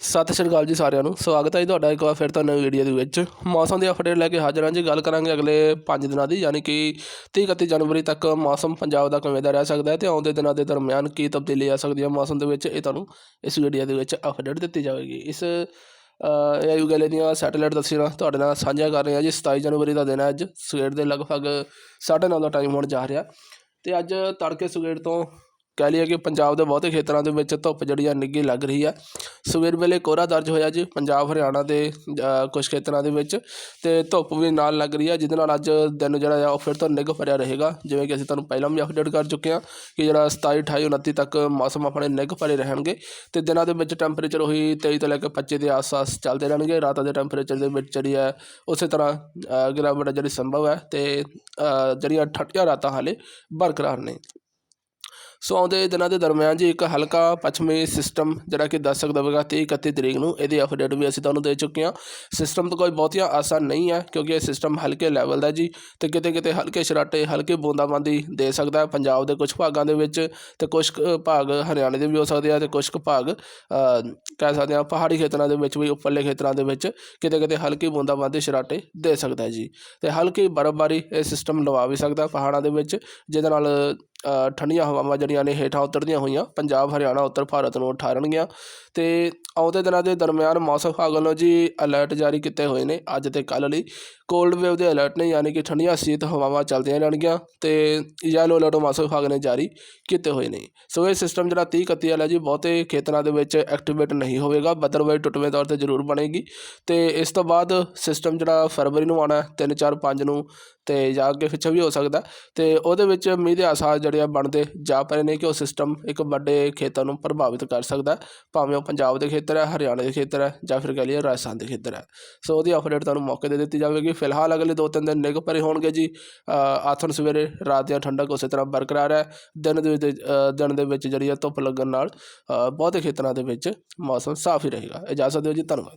ਸਤਿ ਸ਼੍ਰੀ ਅਕਾਲ ਜੀ ਸਾਰਿਆਂ ਨੂੰ। ਸਵਾਗਤ ਹੈ ਜੀ ਤੁਹਾਡਾ ਇੱਕ ਵਾਰ ਫਿਰ ਤੋਂ ਨਵੀਂ ਵੀਡੀਓ ਦੇ ਵਿੱਚ। ਮੌਸਮ ਦੀ ਅਪਡੇਟ ਲੈ ਕੇ ਹਾਜ਼ਰ ਹਾਂ ਜੀ। ਗੱਲ ਕਰਾਂਗੇ ਅਗਲੇ 5 ਦਿਨਾਂ ਦੀ, ਯਾਨੀ ਕਿ 30 31 ਜਨਵਰੀ ਤੱਕ ਮੌਸਮ ਪੰਜਾਬ ਦਾ ਕਿਵੇਂ ਦਾ ਰਹਿ ਸਕਦਾ ਹੈ ਤੇ ਆਉਂਦੇ ਦਿਨਾਂ ਦੇ ਦਰਮਿਆਨ ਕੀ ਤਬਦੀਲੀ ਆ ਸਕਦੀ ਹੈ ਮੌਸਮ ਦੇ ਵਿੱਚ, ਇਹ ਤੁਹਾਨੂੰ ਇਸ ਵੀਡੀਓ ਦੇ ਵਿੱਚ ਅਪਡੇਟ ਦਿੱਤੀ ਜਾਵੇਗੀ। ਇਸ ਇਹ ਗਲੇ ਦੀਆਂ ਸੈਟੇਲਾਈਟ ਤਸਵੀਰਾਂ ਤੁਹਾਡੇ ਨਾਲ ਸਾਂਝਾ ਕਰ ਰਹੇ ਹਾਂ ਜੀ। 27 ਜਨਵਰੀ ਦਾ ਦਿਨ ਹੈ ਅੱਜ। ਸਵੇਰ ਦੇ ਲਗਭਗ 9:30 ਦਾ ਟਾਈਮ ਹੋਣ ਜਾ ਰਿਹਾ। ਤੇ ਅੱਜ ਤੜਕੇ ਸਵੇਰ ਤੋਂ ਕਹਿ ਲਈਏ ਕਿ ਪੰਜਾਬ ਦੇ ਬਹੁਤੇ ਖੇਤਰਾਂ ਦੇ ਵਿੱਚ ਧੁੱਪ ਜਿਹੜੀ ਆ ਨਿੱਘੀ ਲੱਗ ਰਹੀ ਆ। ਸਵੇਰ ਵੇਲੇ ਕੋਹਰਾ ਦਰਜ ਹੋਇਆ ਜੀ ਪੰਜਾਬ ਹਰਿਆਣਾ ਦੇ ਕੁਝ ਖੇਤਰਾਂ ਦੇ ਵਿੱਚ ਤੇ ਧੁੱਪ ਵੀ ਨਾਲ ਲੱਗ ਰਹੀ ਆ ਜਿਹਦੇ ਨਾਲ ਅੱਜ ਦਿਨ ਜਿਹੜਾ ਆ ਉਹ ਫਿਰ ਤੋਂ ਨਿੱਘ ਭਰਿਆ ਰਹੇਗਾ। ਜਿਵੇਂ ਕਿ ਅਸੀਂ ਤੁਹਾਨੂੰ ਪਹਿਲਾਂ ਵੀ ਅਪਡੇਟ ਕਰ ਚੁੱਕੇ ਹਾਂ ਕਿ ਜਿਹੜਾ 27 28 29 ਤੱਕ ਮੌਸਮ ਆਪਣੇ ਨਿੱਘ ਭਰੇ ਰਹਿਣਗੇ ਤੇ ਦਿਨਾਂ ਦੇ ਵਿੱਚ ਟੈਂਪਰੇਚਰ ਉਹੀ 23 ਤੋਂ ਲੈ ਕੇ 25 ਦੇ ਆਸ-ਪਾਸ ਚੱਲਦੇ ਰਹਿਣਗੇ। ਰਾਤਾਂ ਦੇ ਟੈਂਪਰੇਚਰ ਦੇ ਵਿੱਚ ਜਿਹੜੀ ਹੈ ਉਸੇ ਤਰ੍ਹਾਂ ਅ, ਗਿਰਾਵਟ ਜਿਹੜੀ ਸੰਭਵ ਹੈ ਤੇ ਜਿਹੜੀਆਂ ਠੰਡੀਆਂ ਰਾਤਾਂ ਹਾਲੇ ਬਰਕਰਾਰ ਨੇ। ਸੋ ਆਉਂਦੇ ਦਿਨਾਂ ਦੇ ਦਰਮਿਆਨ ਜੀ ਇੱਕ ਹਲਕਾ ਪੱਛਮੀ ਸਿਸਟਮ ਜਿਹੜਾ ਕਿ ਦੱਸ ਸਕਦਾ ਹੋਵੇਗਾ 30 31 ਤਰੀਕ ਨੂੰ, ਇਹਦੀ ਅਪਡੇਟ ਵੀ ਅਸੀਂ ਤੁਹਾਨੂੰ ਦੇ ਚੁੱਕੇ ਹਾਂ। ਸਿਸਟਮ ਤਾਂ ਕੋਈ ਬਹੁਤੀਆਂ ਆਸਾਨ ਨਹੀਂ ਹੈ, ਕਿਉਂਕਿ ਇਹ ਸਿਸਟਮ ਹਲਕੇ ਲੈਵਲ ਦਾ ਜੀ ਤੇ ਕਿਤੇ ਕਿਤੇ ਹਲਕੇ ਸਰਾਟੇ, ਹਲਕੇ ਬੂੰਦਾਬਾਂਦੀ ਦੇ ਸਕਦਾ ਹੈ। ਪੰਜਾਬ ਦੇ ਕੁਝ ਭਾਗਾਂ ਦੇ ਵਿੱਚ ਤੇ ਕੁਝ ਕੁ ਭਾਗ ਹਰਿਆਣੇ ਦੇ ਵੀ ਹੋ ਸਕਦੇ ਆ ਤੇ ਕੁਝ ਕੁ ਭਾਗ ਕਹਿ ਸਕਦੇ ਆ ਪਹਾੜੀ ਖੇਤਰਾਂ ਦੇ ਵਿੱਚ ਵੀ, ਉੱਪਰਲੇ ਖੇਤਰਾਂ ਦੇ ਵਿੱਚ ਕਿਤੇ ਕਿਤੇ ਹਲਕੀ ਬੂੰਦਾਬਾਂਦੀ, ਸਰਾਟੇ ਦੇ ਸਕਦਾ ਜੀ। ਤੇ ਹਲਕੀ ਬਰਫ਼ਬਾਰੀ ਇਹ ਸਿਸਟਮ ਲਵਾ ਵੀ ਸਕਦਾ ਪਹਾੜਾਂ ਦੇ ਵਿੱਚ, ਜਿਹਦੇ ਨਾਲ ਠੰਡੀਆਂ ਹਵਾਵਾਂ ਜਿਹੜੀਆਂ ਨੇ, ਹੇਠਾਂ ਉਤਰਦੀਆਂ ਹੋਈਆਂ। ਪੰਜਾਬ, ਹਰਿਆਣਾ, ਉੱਤਰ ਭਾਰਤ ਨੂੰ ਉਠਾਰਨਗੀਆਂ ਤੇ ਆਉਂਦੇ ਦਿਨਾਂ ਦੇ ਦਰਮਿਆਨ ਮੌਸਮ ਵਿਭਾਗ ਵੱਲੋਂ ਜੀ ਅਲਰਟ ਜਾਰੀ ਕੀਤੇ ਹੋਏ ਨੇ ਅੱਜ ਤੇ ਕੱਲ੍ਹ ਲਈ। ਕੋਲਡ ਵੇਵ ਦੇ ਅਲਰਟ ਨੇ, ਯਾਨੀ ਕਿ ਠੰਡੀਆਂ ਸ਼ੀਤ ਹਵਾਵਾਂ ਚੱਲਦੀਆਂ ਰਹਿਣਗੀਆਂ ਤੇ ਯੈਲੋ ਅਲਰਟ ਮੌਸਮ ਵਿਭਾਗ ਨੇ ਜਾਰੀ ਕੀਤੇ ਹੋਏ ਨੇ। ਸੋ ਇਹ ਸਿਸਟਮ ਜਿਹੜਾ 30 31 ਵਾਲਾ ਜੀ, ਬਹੁਤੇ ਖੇਤਰਾਂ ਦੇ ਵਿੱਚ ਐਕਟੀਵੇਟ ਨਹੀਂ ਹੋਵੇਗਾ। ਬਦਰਵਾਈ ਟੁੱਟਵੇਂ ਤੌਰ ਤੇ ਜ਼ਰੂਰ ਬਣੇਗੀ। ਤੇ ਇਸ ਤੋਂ ਬਾਅਦ ਸਿਸਟਮ ਜਿਹੜਾ ਫਰਵਰੀ ਨੂੰ ਆਉਣਾ 3 4 5 ਨੂੰ ਅਤੇ ਜਾਂ ਅੱਗੇ ਪਿੱਛੇ ਵੀ ਹੋ ਸਕਦਾ। ਅਤੇ ਉਹਦੇ ਵਿੱਚ ਮੀਂਹ ਦੇ ਆਸਾਰ ਜਿਹੜੇ ਆ ਬਣਦੇ ਜਾ ਪਏ ਨੇ ਕਿ ਉਹ ਸਿਸਟਮ ਇੱਕ ਵੱਡੇ ਖੇਤਰ ਨੂੰ ਪ੍ਰਭਾਵਿਤ ਕਰ ਸਕਦਾ। ਭਾਵੇਂ ਉਹ ਪੰਜਾਬ ਦੇ ਖੇਤਰ ਹੈ, ਹਰਿਆਣਾ ਦੇ ਖੇਤਰ ਹੈ ਜਾਂ ਫਿਰ ਕਹਿ ਲਈਏ ਰਾਜਸਥਾਨ ਦੇ ਖੇਤਰ ਹੈ। ਸੋ ਉਹਦੀ ਅਪਡੇਟ ਤੁਹਾਨੂੰ ਮੌਕੇ ਦੇ ਦਿੱਤੀ ਜਾਵੇਗੀ। ਫਿਲਹਾਲ ਅਗਲੇ ਦੋ ਤਿੰਨ ਦਿਨ ਨਿੱਘ ਭਰੇ ਹੋਣਗੇ ਜੀ। ਆਥਣ ਸਵੇਰੇ ਰਾਤ ਦੀਆਂ ਠੰਡਕ ਉਸੇ ਤਰ੍ਹਾਂ ਬਰਕਰਾਰ ਹੈ। ਦਿਨ ਦੇ ਵਿੱਚ ਦਿਨ ਦੇ ਵਿੱਚ ਜਿਹੜੀ ਹੈ ਧੁੱਪ ਲੱਗਣ ਨਾਲ ਬਹੁਤੇ ਖੇਤਰਾਂ ਦੇ ਵਿੱਚ ਮੌਸਮ ਸਾਫ਼ ਹੀ ਰਹੇਗਾ। ਇਜਾਜ਼ਤ ਦਿਓ ਜੀ, ਧੰਨਵਾਦ।